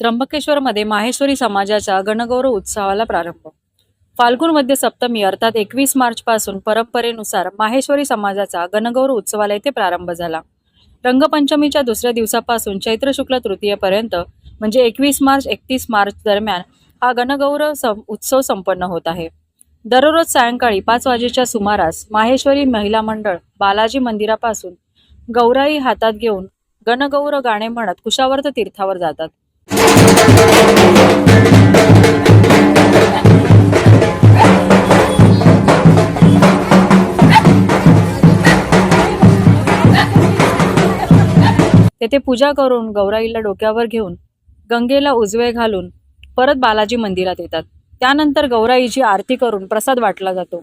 त्र्यंबकेश्वरमध्ये माहेश्वरी समाजाच्या गणगौरव उत्सवाला प्रारंभ. फाल्गुन मध्य सप्तमी अर्थात एकवीस मार्च पासून परंपरेनुसार माहेश्वरी समाजाचा गणगौरव उत्सवाला येथे प्रारंभ झाला. रंगपंचमीच्या दुसऱ्या दिवसापासून चैत्र शुक्ल तृतीयेपर्यंत म्हणजे एकवीस मार्च एकतीस मार्च दरम्यान हा गणगौरव सं उत्सव संपन्न होत आहे. दररोज सायंकाळी पाच वाजेच्या सुमारास माहेश्वरी महिला मंडळ बालाजी मंदिरापासून गौराई हातात घेऊन गणगौर गाणे म्हणत कुशावर्त तीर्थावर जातात. तेथे पूजा करून गौराईला डोक्यावर घेऊन गंगेला उजवे घालून परत बालाजी मंदिरात येतात. त्यानंतर गौराईची आरती करून प्रसाद वाटला जातो.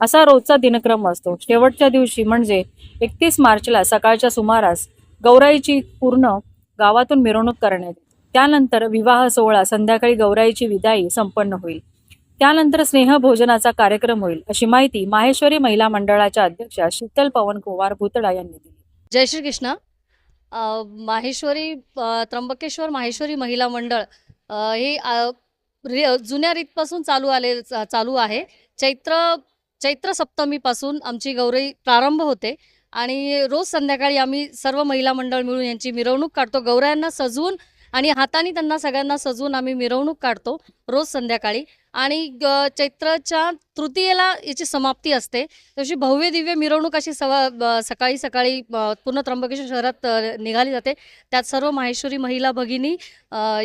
असा रोजचा दिनक्रम असतो. शेवटच्या दिवशी म्हणजे एकतीस मार्चला सकाळच्या सुमारास गौराईची पूर्ण गावातून मिरवणूक करण्यात येते. त्यानंतर विवाह सोहळा संध्याकाळी गौराईची विदाई संपन्न होईल. त्यानंतर स्नेहभोजनाचा कार्यक्रम होईल अशी माहिती माहेश्वरी महिला मंडळाच्या अध्यक्षा शीतल पवन कुमार भुतडा यांनी दिली. जय श्री कृष्ण. माहेश्वरी त्र्यंबकेश्वर माहेश्वरी महिला मंडळ हे जुन्या रीतपासून चालू आले चालू आहे. चैत्र चैत्र सप्तमीपासून आमची गौरी प्रारंभ होते आणि रोज संध्याकाळी आम्ही सर्व महिला मंडळ मिळून यांची मिरवणूक काढतो. गौऱ्यांना सजवून आणि हाताने त्यांना सगळ्यांना सजवून आम्ही मिरवणूक काढतो रोज संध्याकाळी. आणि ग- चैत्राच्या तृतीयेला याची समाप्ती असते. तशी भव्य दिव्य मिरवणूक अशी सवा सकाळी सकाळी पूर्ण त्र्यंबकेश्वर शहरात निघाली जाते. त्यात सर्व माहेश्वरी महिला भगिनी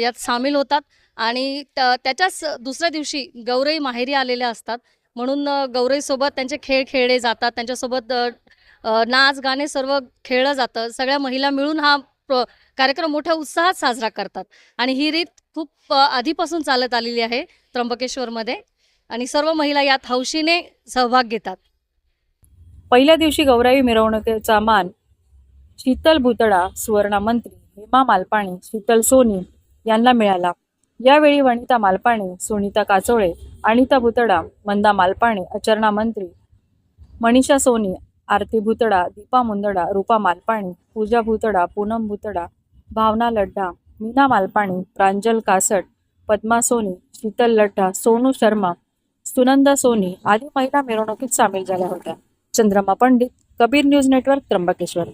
यात सामील होतात. आणि त्याच्याच दुसऱ्या दिवशी गौरई माहेरी आलेल्या असतात. म्हणून गौरईसोबत त्यांचे खेळ खेळले जातात. त्यांच्यासोबत नाच गाणे सर्व खेळलं जातं. सगळ्या महिला मिळून हा कार्यक्रम मोठ्या उत्साहात साजरा करतात. आणि ही रीत खूप आधीपासून चालत आलेली आहे त्र्यंबकेश्वरमध्ये. आणि सर्व महिला यात हौशीने सहभाग घेतात. पहिल्या दिवशी गौराई मिरवणुकीचा मान शीतल भुतडा सुवर्णा मंत्री हेमा मालपाणी शीतल सोनी यांना मिळाला. यावेळी वनिता मालपाणी सुनीता काचोळे अनिता भुतडा मंदा मालपाणी अचरणा मंत्री मनीषा सोनी आरती भुतडा दीपा मुंदडा रूपा मालपाणी पूजा भुतडा पूनम भुतडा भावना लड्डा मीना मालपाणी प्रांजल कासट पद्मा सोनी शीतल लड्डा सोनू शर्मा सुनंदा सोनी आदी महिला मिरवणुकीत सामील झाल्या होत्या. Chandrama Pandit Kabir news network Trimbakeshwar.